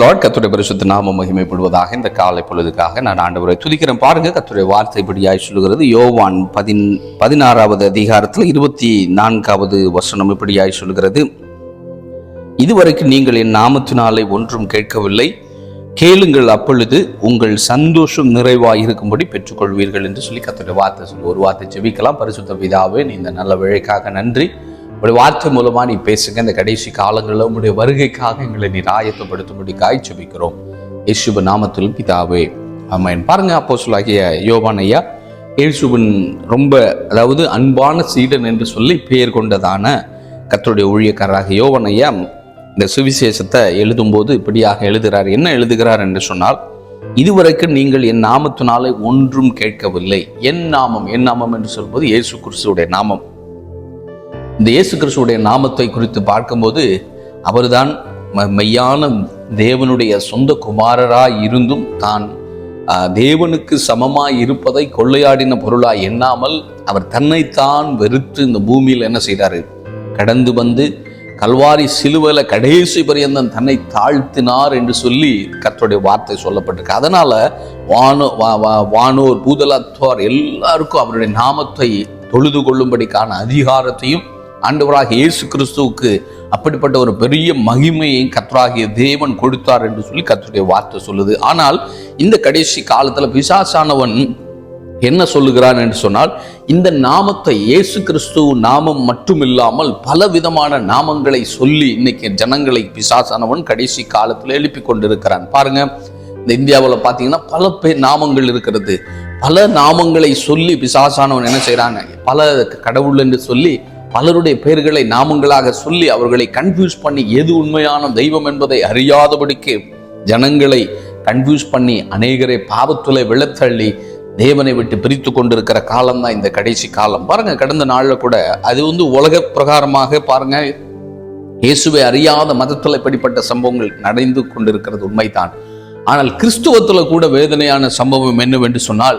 Lord கத்துடைய பரிசுத்த நாம மகிமைப்படுவதாக இந்த காலை பொழுதுக்காக நான் ஆண்டவரை துதிக்கிறேன். பாருங்க கத்துடைய வார்த்தை இப்படியாய் சொல்லுகிறது. யோவான் பதின் பதினாறாவது அதிகாரத்தில் இருபத்தி நான்காவது வசனம் இப்படியாய் சொல்லுகிறது. இதுவரைக்கும் நீங்கள் என் நாமத்தினாலே ஒன்றும் கேட்கவில்லை. கேளுங்கள் அப்பொழுது உங்கள் சந்தோஷம் நிறைவாக இருக்கும்படி பெற்றுக்கொள்வீர்கள் என்று சொல்லி கத்துடைய வார்த்தை சொல்லி ஒரு வார்த்தை செவிக்கலாம் பரிசுத்த விதாவே நீ இந்த நல்ல விழைக்காக நன்றி. உடைய வார்த்தை மூலமாக நீ பேசுங்க. இந்த கடைசி காலங்களில் உங்களுடைய வருகைக்காக எங்களை நீர் ஆயத்தப்படுத்தும்படி காய் செபிக்கிறோம். இயேசுப நாமத்தில் பிதாவே. ஆமாம் பாருங்க அப்போ சொல்லாகிய யோவான் ஐயா யேசுபன் ரொம்ப அதாவது அன்பான சீடன் என்று சொல்லி பெயர் கொண்டதான கத்தருடைய ஊழியக்காரராக யோவான் ஐயா இந்த சுவிசேஷத்தை எழுதும்போது இப்படியாக எழுதுகிறார் என்ன எழுதுகிறார் என்று சொன்னால் இதுவரைக்கும் நீங்கள் என் நாமத்தினாலே ஒன்றும் கேட்கவில்லை. என் நாமம் என் நாமம் என்று சொல்வது இயேசு கிறிஸ்துவுடைய நாமம். இந்த இயேசு கிறிஸ்துடைய நாமத்தை குறித்து பார்க்கும்போது அவர்தான் ம- மெய்யான தேவனுடைய சொந்த குமாரராய் இருந்தும் தான் தேவனுக்கு சமமாய் இருப்பதை கொள்ளையாடின பொருளாய் எண்ணாமல் அவர் தன்னைத்தான் வெறுத்து இந்த பூமியில் என்ன செய்தார்? கடந்து வந்து கல்வாரி சிலுவையில் கடைசி பரியந்தம் தன்னை தாழ்த்தினார் என்று சொல்லி கர்த்தருடைய வார்த்தை சொல்லப்பட்டிருக்கு. அதனால் வானோ வா- வா- வானோர் பூதலத்தோர் எல்லாருக்கும் அவருடைய நாமத்தை தொழுது கொள்ளும்படிக்கான அதிகாரத்தையும் ஆண்டவராக இயேசு கிறிஸ்துவுக்கு அப்படிப்பட்ட ஒரு பெரிய மகிமையை கத்தராகிய தேவன் கொடுத்தார் என்று சொல்லி கத்தருடைய வார்த்தை சொல்லுது. ஆனால் இந்த கடைசி காலத்துல பிசாசானவன் என்ன சொல்லுகிறான் என்று சொன்னால் இந்த நாமத்தை இயேசு கிறிஸ்து நாமம் மட்டும் இல்லாமல் பல விதமான நாமங்களை சொல்லி இன்னைக்கு ஜனங்களை பிசாசானவன் கடைசி காலத்தில் எழுப்பி கொண்டிருக்கிறான். பாருங்க இந்த இந்தியாவில் பார்த்தீங்கன்னா பல பேர் நாமங்கள் இருக்கிறது. பல நாமங்களை சொல்லி பிசாசானவன் என்ன செய்கிறாங்க பல கடவுள் என்று சொல்லி பலருடைய பெயர்களை நாமங்களாக சொல்லி அவர்களை கன்ஃபியூஸ் பண்ணி எது உண்மையான தெய்வம் என்பதை அறியாதபடிக்கு ஜனங்களை கன்ஃபியூஸ் பண்ணி அநேகரை பாவத்துலை விழத்தள்ளி தேவனை விட்டு பிரித்து கொண்டிருக்கிற காலம் தான் இந்த கடைசி காலம். பாருங்க கடந்த நாளில் கூட அது வந்து உலக பிரகாரமாக பாருங்க இயேசுவை அறியாத மதத்தில் இப்படிப்பட்ட சம்பவங்கள் நடந்து கொண்டிருக்கிறது உண்மைதான். ஆனால் கிறிஸ்துவத்தில் கூட வேதனையான சம்பவம் என்னவென்று சொன்னால்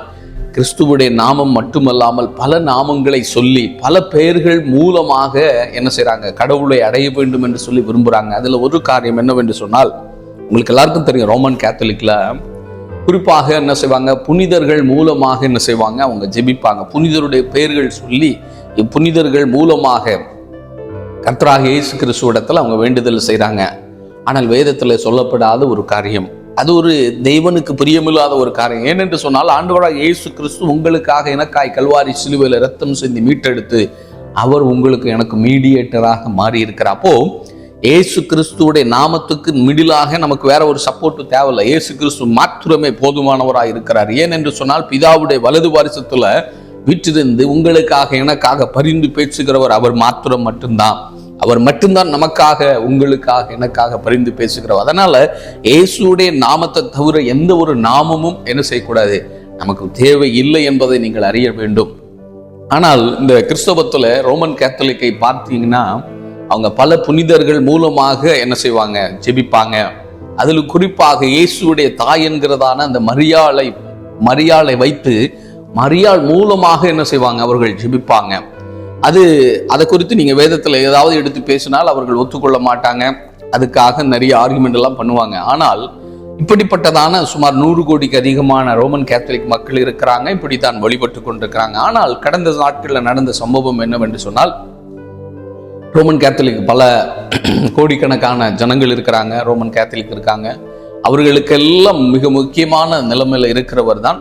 கிறிஸ்துவுடைய நாமம் மட்டுமல்லாமல் பல நாமங்களை சொல்லி பல பெயர்கள் மூலமாக என்ன செய்கிறாங்க கடவுளை அடைய வேண்டும் என்று சொல்லி விரும்புகிறாங்க அதில் ஒரு காரியம் என்னவென்று சொன்னால் உங்களுக்கு எல்லாருக்கும் தெரியும் ரோமன் கேத்தலிக்கில் குறிப்பாக என்ன செய்வாங்க? புனிதர்கள் மூலமாக என்ன செய்வாங்க? அவங்க ஜெபிப்பாங்க. புனிதருடைய பெயர்கள் சொல்லி புனிதர்கள் மூலமாக கர்த்தராக இயேசு கிறிஸ்துவிடத்தில் அவங்க வேண்டுதல் செய்கிறாங்க ஆனால் வேதத்தில் சொல்லப்படாத ஒரு காரியம். அது ஒரு தெய்வனுக்கு பிரியமில்லாத ஒரு காரியம். ஏனென்று சொன்னால் ஆண்டவராக இயேசு கிறிஸ்து உங்களுக்காக எனக்காய் கல்வாரி சிலுவையில் ரத்தம் செஞ்சு மீட்டெடுத்து அவர் உங்களுக்கு எனக்கு மீடியேட்டராக மாறி இருக்கிறார் அப்போ இயேசு கிறிஸ்துவுடைய நாமத்துக்கு மிடிலாக நமக்கு வேற ஒரு சப்போர்ட்டு தேவையில்லை. ஏசு கிறிஸ்து மாத்திரமே போதுமானவராக இருக்கிறார். ஏனென்று சொன்னால் பிதாவுடைய வலது வாரிசத்துல வீற்றிருந்து உங்களுக்காக எனக்காக பரிந்து பேசுகிறவர் அவர் மாத்திரம் மட்டும்தான் அவர் மட்டும்தான் நமக்காக உங்களுக்காக எனக்காக பரிந்து பேசுகிறவர். அதனால இயேசுடைய நாமத்தை தவிர எந்த ஒரு நாமமும் என்ன செய்யக்கூடாது? நமக்கு தேவை இல்லை என்பதை நீங்கள் அறிய வேண்டும். ஆனால் இந்த கிறிஸ்தவத்துல ரோமன் கேத்தலிக்கை பார்த்தீங்கன்னா அவங்க பல புனிதர்கள் மூலமாக என்ன செய்வாங்க? ஜெபிப்பாங்க. அதில் குறிப்பாக இயேசுடைய தாய் என்கிறதான அந்த மரியாளை மரியாளை வைத்து மரியாள் மூலமாக என்ன செய்வாங்க? அவர்கள் ஜெபிப்பாங்க. அது அதை குறித்து நீங்கள் வேதத்தில் ஏதாவது எடுத்து பேசினால் அவர்கள் ஒத்துக்கொள்ள மாட்டாங்க. அதுக்காக நிறைய ஆர்குமெண்ட் எல்லாம் பண்ணுவாங்க. ஆனால் இப்படிப்பட்டதான சுமார் நூறு கோடிக்கு அதிகமான ரோமன் கேத்தலிக் மக்கள் இருக்கிறாங்க. இப்படி தான் வழிபட்டு கொண்டிருக்கிறாங்க. ஆனால் கடந்த நாட்களில் நடந்த சம்பவம் என்னவென்று சொன்னால் ரோமன் கேத்தலிக் பல கோடிக்கணக்கான ஜனங்கள் இருக்கிறாங்க. ரோமன் கேத்தலிக் இருக்காங்க. அவர்களுக்கெல்லாம் மிக முக்கியமான நிலைமையில் இருக்கிறவர் தான்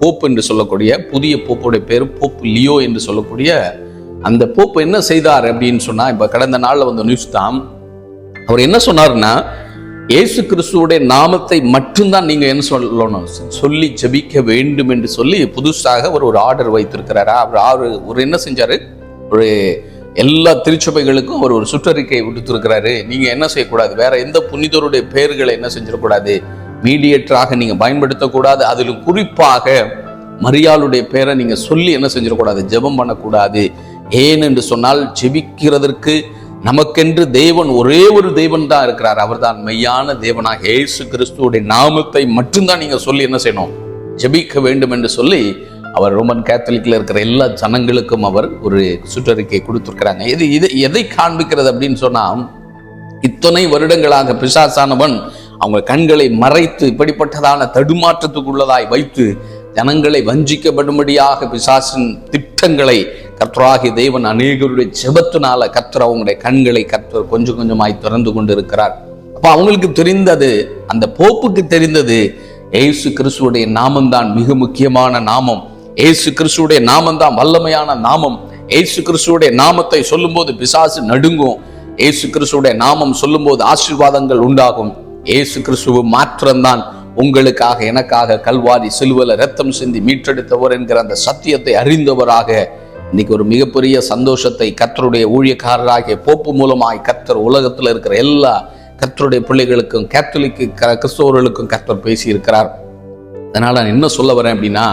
போப் என்று சொல்லக்கூடிய புதிய போப்புடைய பேர் போப் லியோ என்று சொல்லக்கூடிய அந்த போப்பு என்ன செய்தார் அப்படின்னு சொன்னா இப்ப கடந்த நாள்ல வந்த நியூஸ் தான். அவர் என்ன சொன்னாருன்னா இயேசு கிறிஸ்துவோடைய நாமத்தை மட்டும்தான் நீங்க என்ன சொல்லணும்? சொல்லி ஜெபிக்க வேண்டும் என்று சொல்லி புதுசாக ஒரு ஒரு ஆர்டர் வைத்திருக்கிறாரா? அவர் ஆறு ஒரு என்ன செஞ்சாரு? ஒரு எல்லா திருச்சபைகளுக்கும் அவர் ஒரு சுற்றறிக்கை விடுத்திருக்கிறாரு. நீங்க என்ன செய்யக்கூடாது? வேற எந்த புனிதருடைய பெயர்களை என்ன செஞ்சிடக்கூடாது? மீடியேட்டராக நீங்க பயன்படுத்தக்கூடாது. அதிலும் குறிப்பாக மரியாளுடைய பேரை நீங்க சொல்லி என்ன செஞ்சிடக்கூடாது? ஜெபம் பண்ணக்கூடாது. ஏன் என்று சொன்னால் ஜெபிக்கிறதற்கு நமக்கென்று தேவன் ஒரே ஒரு தேவன் தான் இருக்கிறார். அவர்தான் மெய்யான தேவனாக ஏசு கிறிஸ்துவோடைய நாமத்தை மட்டும்தான் நீங்க சொல்லி என்ன செய்யணும்? ஜெபிக்க வேண்டும் என்று சொல்லி அவர் ரோமன் கேத்தலிக்ல இருக்கிற எல்லா ஜனங்களுக்கும் அவர் ஒரு சுற்றறிக்கை கொடுத்திருக்கிறாங்க. இது இது எதை காண்பிக்கிறது அப்படின்னு சொன்னா இத்தனை வருடங்களாக பிசாசானவன் அவங்க கண்களை மறைத்து இப்படிப்பட்டதான தடுமாற்றத்துக்குள்ளதாய் வைத்து ஜனங்களை வஞ்சிக்கப்படும்படியாக பிசாசின் திட்டங்களை கர்த்தராகிய தெய்வன் அநேகருடைய செபத்தினால கர்த்தர் அவங்களுடைய கண்களை கர்த்தர் கொஞ்சம் கொஞ்சமாய் திறந்து கொண்டு இருக்கிறார் அப்ப அவங்களுக்கு தெரிந்தது அந்த போப்புக்கு தெரிந்தது ஏசு கிறிஸ்துவுடைய நாமம்தான் மிக முக்கியமான நாமம். ஏசு கிறிஸ்துவுடைய நாமம்தான் வல்லமையான நாமம். ஏசு கிறிஸ்துவுடைய நாமத்தை சொல்லும்போது பிசாசு நடுங்கும். ஏசு கிறிஸ்துவுடைய நாமம் சொல்லும்போது ஆசீர்வாதங்கள் உண்டாகும். ஏசு கிறிஸ்துவ மாத்திரம்தான் உங்களுக்காக எனக்காக கல்வாரி சிலுவல ரத்தம் சிந்தி மீட்டெடுத்தவர் என்கிற அந்த சத்தியத்தை அறிந்தவராக இன்னைக்கு ஒரு மிகப்பெரிய சந்தோஷத்தை கத்தருடைய ஊழியக்காரராகிய போப்பு மூலமாய் கத்தர் உலகத்தில் இருக்கிற எல்லா கத்தருடைய பிள்ளைகளுக்கும் கேத்தலிக்கு க- கிறிஸ்தவர்களுக்கும் கத்தர் பேசியிருக்கிறார். அதனால் நான் என்ன சொல்ல வரேன் அப்படின்னா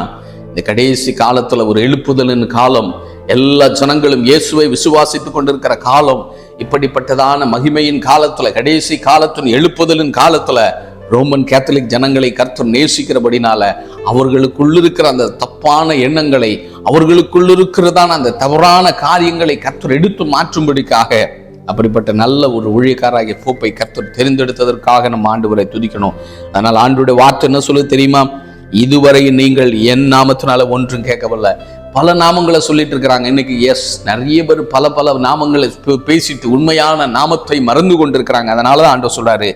இந்த கடைசி காலத்தில் ஒரு எழுப்புதலின் காலம் எல்லா ஜனங்களும் இயேசுவை விசுவாசித்துக் கொண்டிருக்கிற காலம் இப்படிப்பட்டதான மகிமையின் காலத்தில் கடைசி காலத்தின் எழுப்புதலின் காலத்தில் ரோமன் கேத்தலிக் ஜனங்களை கர்த்தர் நேசிக்கிறபடினால அவர்களுக்குள்ளிருக்கிற அந்த தப்பான எண்ணங்களை அவர்களுக்குள் இருக்கிறதான அந்த தவறான காரியங்களை கர்த்தர் எடுத்து மாற்றும்படிக்காக அப்படிப்பட்ட நல்ல ஒரு ஊழியக்காராகிய போப்பை கர்த்தர் தெரிந்தெடுத்ததற்காக நம்ம ஆண்டவரை துதிக்கணும். அதனால் ஆண்டுடைய வார்த்தை என்ன சொல்லு தெரியுமா? இதுவரை நீங்கள் என் நாமத்தினால ஒன்றும் கேட்கவில்லை. பல நாமங்களை சொல்லிட்டு இருக்கிறாங்க. இன்னைக்கு எஸ் நிறைய பேர் பல பல நாமங்களை பே- பேசிட்டு உண்மையான நாமத்தை மறந்து கொண்டிருக்கிறாங்க. அதனால தான் ஆண்டவர் சொல்றாரு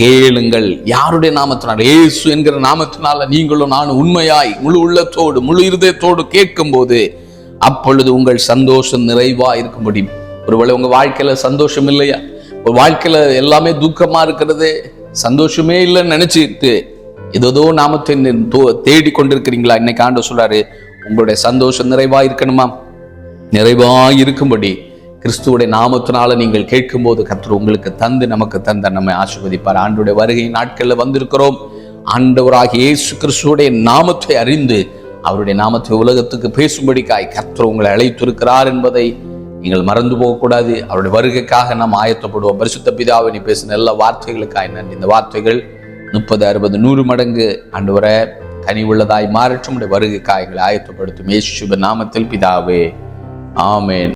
கேளுங்கள். யாருடைய நாமத்தினால்? ஏசு என்கிற நாமத்தினால நீங்களும் நானும் உண்மையாய் முழு உள்ளத்தோடு முழு இருதயத்தோடு கேட்கும்போது அப்பொழுது உங்கள் சந்தோஷம் நிறைவா இருக்கும்படி. ஒருவேளை உங்க வாழ்க்கையில சந்தோஷம் இல்லையா? ஒரு வாழ்க்கையில எல்லாமே துக்கமா இருக்கிறது சந்தோஷமே இல்லைன்னு நினைச்சிட்டு ஏதோ நாமத்தை தேடி கொண்டிருக்கிறீங்களா? இன்னைக்கு ஆண்டு சொல்றாரு உங்களுடைய சந்தோஷம் நிறைவா இருக்கணுமா? நிறைவா இருக்கும்படி. கிறிஸ்துவோடைய நாமத்தினால நீங்கள் கேட்கும்போது கர்த்தர் உங்களுக்கு தந்து நமக்கு தந்த நம்மை ஆசிர்வதிப்பார். ஆண்டுடைய வருகை நாட்களில் வந்திருக்கிறோம். ஆண்டவராக இயேசு கிறிஸ்துவோடைய நாமத்தை அறிந்து அவருடைய நாமத்தை உலகத்துக்கு பேசும்படிக்காய் கர்த்தர் உங்களை அழைத்திருக்கிறார் என்பதை நீங்கள் மறந்து போகக்கூடாது. அவருடைய வருகைக்காக நாம் ஆயத்தப்படுவோம். பரிசுத்த பிதாவை நீ பேசின எல்லா வார்த்தைகளுக்காய் நன்றி. இந்த வார்த்தைகள் முப்பது அறுபது நூறு மடங்கு ஆண்டவரை கனிவுள்ளதாய் மாறட்டும். உடைய வருகைக்காய் எங்களை ஆயத்தப்படுத்தும். இயேசு நாமத்தில் பிதாவே ஆமேன்.